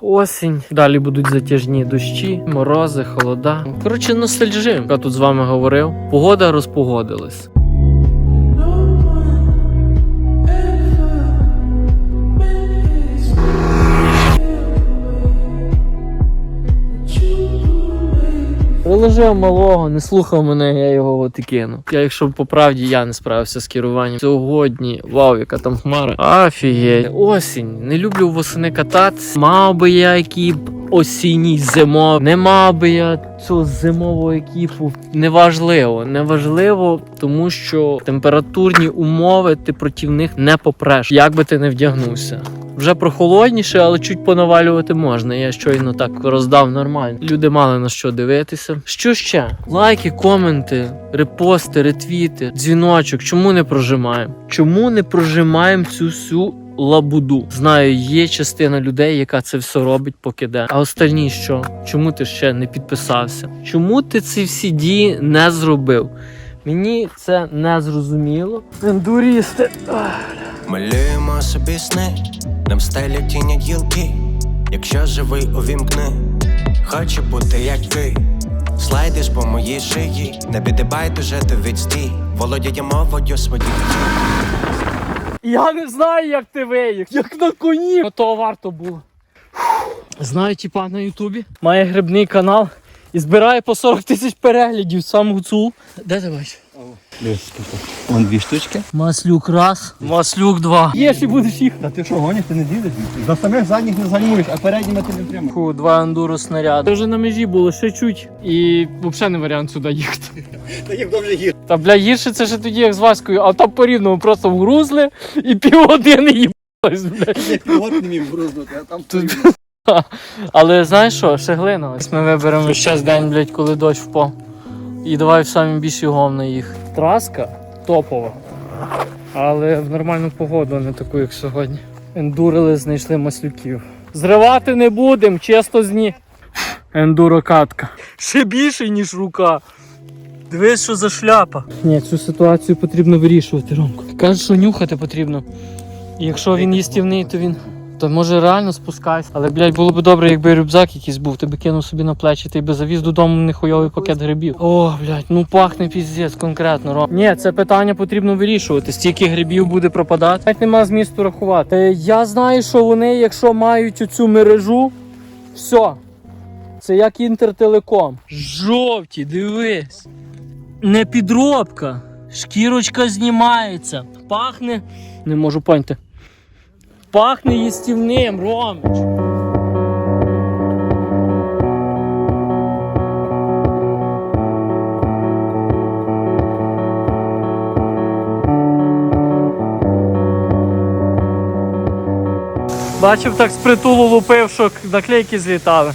Осінь, далі будуть затяжні дощі, морози, холода. Коротше, ностальжи. Я тут з вами говорив. Погода розпогодилась. Приложив малого, не слухав мене, я його от і кинув. Я, якщо по правді я не справився з керуванням. Сьогодні, вау, яка там хмара. Офігеть. Осінь. Не люблю восени кататися. Мав би я екіп осінній зимов. Не мав би я цього зимового екіпу. Неважливо. Неважливо, тому що температурні умови ти проти них не попреш, як би ти не вдягнувся. Вже прохолодніше, але чуть понавалювати можна. Я щойно так роздав нормально. Люди мали на що дивитися. Що ще? Лайки, коменти, репости, ретвіти, дзвіночок. Чому не прожимаємо? Чому не прожимаємо цю всю лабуду? Знаю, є частина людей, яка це все робить, покиде. А остальні що? Чому ти ще не підписався? Чому ти ці всі дії не зробив? Мені це не зрозуміло. Ендурісти. Малюємо собі сни, нам стелі тінять гілки. Якщо живий, увімкни, хочу бути як ти. Слайдиш по моїй шиї, не підибай дуже ти відстій. Володіє мовою своїх. Я не знаю, як ти виїх, як на коні. Ну, того варто було. Знаю, типа на Ютубі. Має грибний канал і збирає по 40 тисяч переглядів сам гуцул. Де ти бачиш? Вон дві штучки. Маслюк раз, маслюк два. Є і будеш їхати. Та ти що, гониш, ти не дідеш? За самих задніх не загальмуєш, а передніми ти не прямо. Фу, два ендуро снаряди. Це вже на межі було, ще чуть. І взагалі не варіант сюди їхати. Та їх довже гір. Та бля, гірше це ще тоді як з Ваською, а там по рівному просто вгрузли і півгодини їбались, бля. От не міг грузнути, а там Тут- Але знаєш що, ще глина. Ось ми виберемо ще день, блядь, коли дощ впав. І давай в самі більші говна їх. Траска топова. Але в нормальну погоду, не таку, як сьогодні. Ендурили, знайшли маслюків. Зривати не будемо, чисто зні. Ендурокатка. Ще більше, ніж рука. Дивись, що за шляпа. Ні, цю ситуацію потрібно вирішувати, Ромко. Кажуть, що нюхати потрібно. І якщо він їстівний, то він. То може реально спускайся. Але, блядь, було б добре, якби рюкзак якийсь був, ти би кинув собі на плечі, ти би завіз додому нехуйовий пакет грибів. О, блядь, ну пахне піздець конкретно, Ром. Ні, це питання потрібно вирішувати. Стільки грибів буде пропадати. Навіть нема змісту рахувати. Е, я знаю, що вони, якщо мають оцю мережу, все. Це як інтертелеком. Жовті, дивись. Не підробка. Шкірочка знімається. Пахне. Не можу поняти. Пахне їстівним, Ромич. Бачив, так з притулу лупив, що наклейки злітали.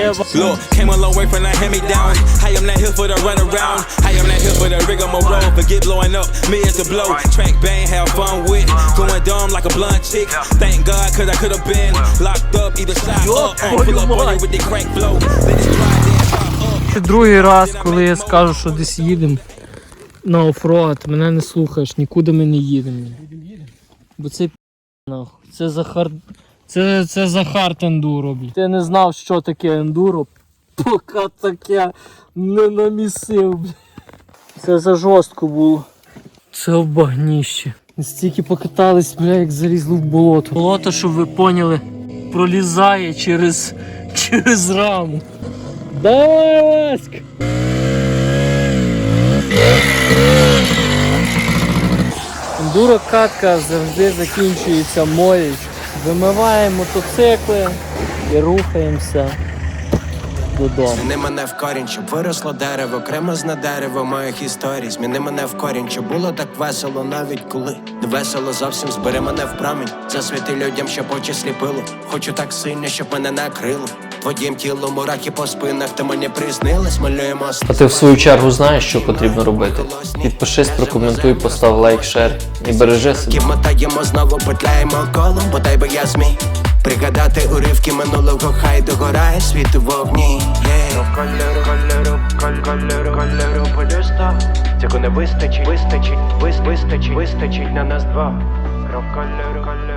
Uh. Є, Look, came a long way from that hand me down. I am not here for the run around. I am not here for the rigmarole. Forget blowing up, me is the blow. Track bang, have fun with. Going dumb like a blunt chick. Thank God, cause I could have been locked up, either shot up. Uh, pull up on you with the crank flow. Let it slide, then pop up. Це другий раз, коли я скажу, що десь їдемо на офроад, мене не слухаєш, нікуди ми не їдемо. Бо це пі***, нахуй. Це за хард. Це, це за хард ендуро, блядь. Ти не знав, що таке ендуро, поки таке не намісив, блядь. Це за жорстко було. Це в багніще. Стільки покатались, бля, як залізли в болото. Болото, щоб ви поняли, пролізає через, через раму. Баск! Ендуро катка завжди закінчується моєю. Вимиваємо мотоцикли і рухаємося. Зміни мене в корінь, щоб виросло дерево, окремо зна дерево моїх історій. Зміни мене в корінь, щоб було так весело, навіть коли не весело зовсім збери мене в промінь. Засвіти людям, щоб очі сліпило. Хочу так сильно, щоб мене накрило. Твоїм тілом мурахи по спинах, ти мені приснилась, малюємо А ти в свою чергу знаєш, що потрібно робити? Підпишись, прокоментуй, постав лайк, шер і бережи себе. Мотаємо, знову петляємо колом, бодай би я зміг Пригадати уривки минулого, хай догорає світ у вогні. Кольору, кольору, кольору, кольору полюста Цього не вистачить, вистачить, вистачить, вистачить на нас два кольору, кольору